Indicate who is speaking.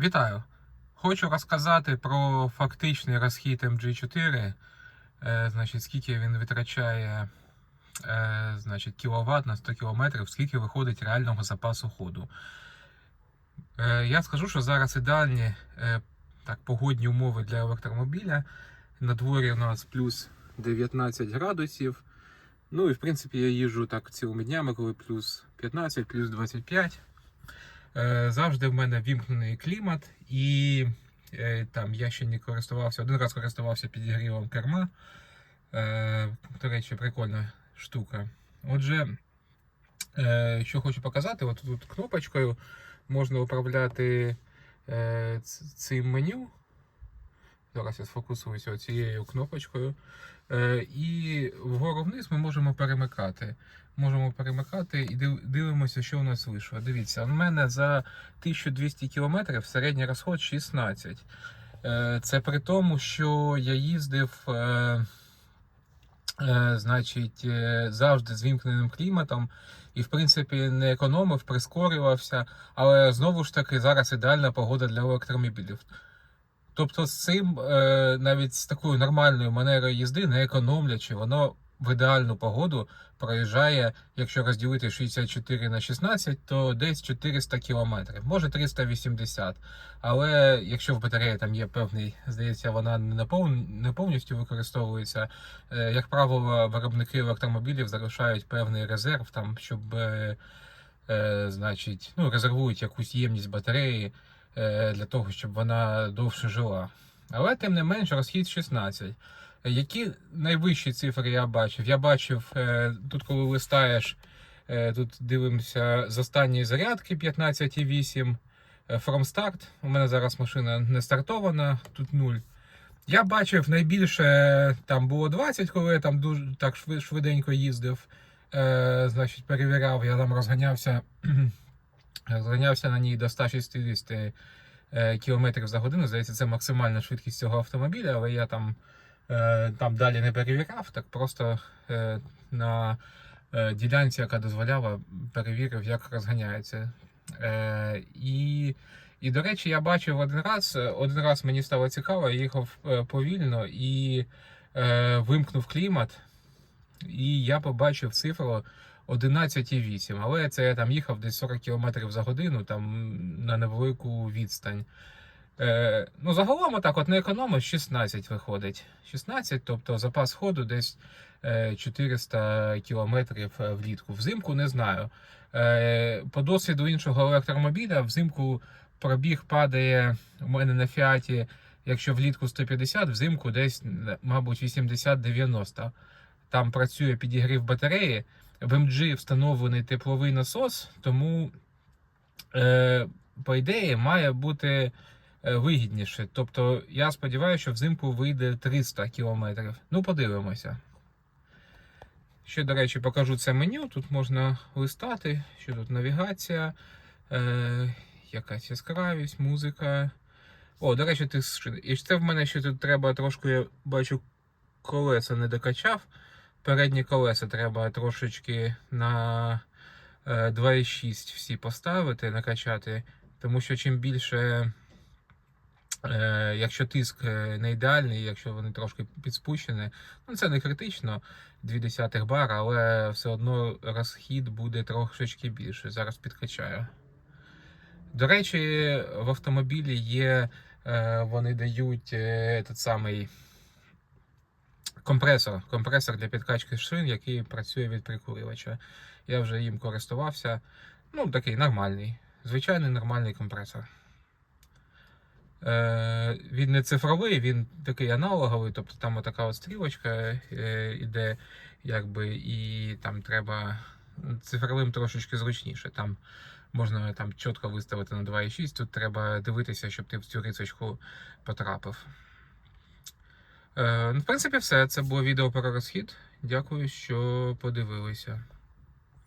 Speaker 1: Вітаю! Хочу розказати про фактичний розхід MG4, е, значить, скільки він витрачає е, значить, кіловат на 100 км, скільки виходить реального запасу ходу. Е, Я скажу, що зараз ідеальні так, погодні умови для електромобіля. На дворі у нас плюс 19 градусів. Ну і в принципі я їжджу так цілими днями, коли плюс 15, плюс 25. Е, Завжди в мене вімкнений клімат, і е, там я ще не користувався, один раз користувався підігрівом керма. Е, До речі, прикольна штука. Отже, що хочу показати, от тут кнопочкою можна управляти цим меню. Зараз я сфокусуюся цією кнопочкою. Е, І вгору вниз ми можемо перемикати. Можемо перемикати і дивимося, що у нас вийшло. Дивіться, у мене за 1200 км середній розход 16. Е, Це при тому, що я їздив. е, Значить, завжди з вімкненим кліматом і, в принципі, не економив, прискорювався, але знову ж таки зараз ідеальна погода для електромобілів. Тобто з цим, е, навіть з такою нормальною манерою їзди, не економлячи, воно в ідеальну погоду проїжджає, якщо розділити 64 на 16, то десь 400 кілометрів, може 380. Але якщо в батареї там є певний, здається, вона не повністю використовується. е, Як правило, виробники електромобілів залишають певний резерв, там, щоб е, значить, ну, резервують якусь ємність батареї для того, щоб вона довше жила. Але тим не менш, розхід 16. Які найвищі цифри я бачив? Я бачив е, тут, коли листаєш, е, тут дивимося з останньої зарядки 15,8 е, From Start. У мене зараз машина не стартована, тут 0. Я бачив найбільше там було 20, коли я там дуже так швиденько їздив. Е, значить, перевіряв, я там розганявся, розганявся на ній до 160 е, км за годину. Здається, це максимальна швидкість цього автомобіля, але я там, е, там далі не перевіряв, так просто е, на е, ділянці, яка дозволяла, перевірив, як розганяється. Е, і, і, до речі, я бачив один раз, е, один раз мені стало цікаво, я їхав е, повільно і е, вимкнув клімат, і я побачив цифру 11,8. Але це я там їхав десь 40 км за годину, там на невелику відстань. Е, ну, загалом отак, от не економиш, 16 виходить. 16, тобто запас ходу десь е, 400 кілометрів е, влітку. Взимку не знаю. Е, по досвіду іншого електромобіля, взимку пробіг падає у мене на фіаті, якщо влітку 150, взимку десь, мабуть, 80-90. Там працює підігрів батареї. В MG встановлений тепловий насос, тому, е, по ідеї, має бути е, вигідніше. Тобто, я сподіваюся, що взимку вийде 300 кілометрів. Ну, подивимося. Ще, до речі, покажу це меню. Тут можна листати, що тут навігація, е, якась яскравість, музика. О, до речі, ти і це в мене ще тут треба трошки, я бачу, колеса не докачав. Передні колеса треба трошечки на е, 2,6 всі поставити, накачати. Тому що чим більше, е, якщо тиск е, не ідеальний, якщо вони трошки підспущені, ну це не критично, 0,2 бар, але все одно розхід буде трошечки більше. Зараз підкачаю. До речі, в автомобілі є, е, вони дають е, этот самий компресор, компресор для підкачки шин, який працює від прикурювача. Я вже їм користувався. Ну, такий нормальний, звичайний нормальний компресор. Е, він не цифровий, він такий аналоговий, тобто там отака от стрілочка е, іде, якби, і там треба цифровим трошечки зручніше. Там можна там чітко виставити на 2,6, тут треба дивитися, щоб ти в цю рисочку потрапив. Е, ну, в принципі, все. Це було відео про розхід. Дякую, що подивилися.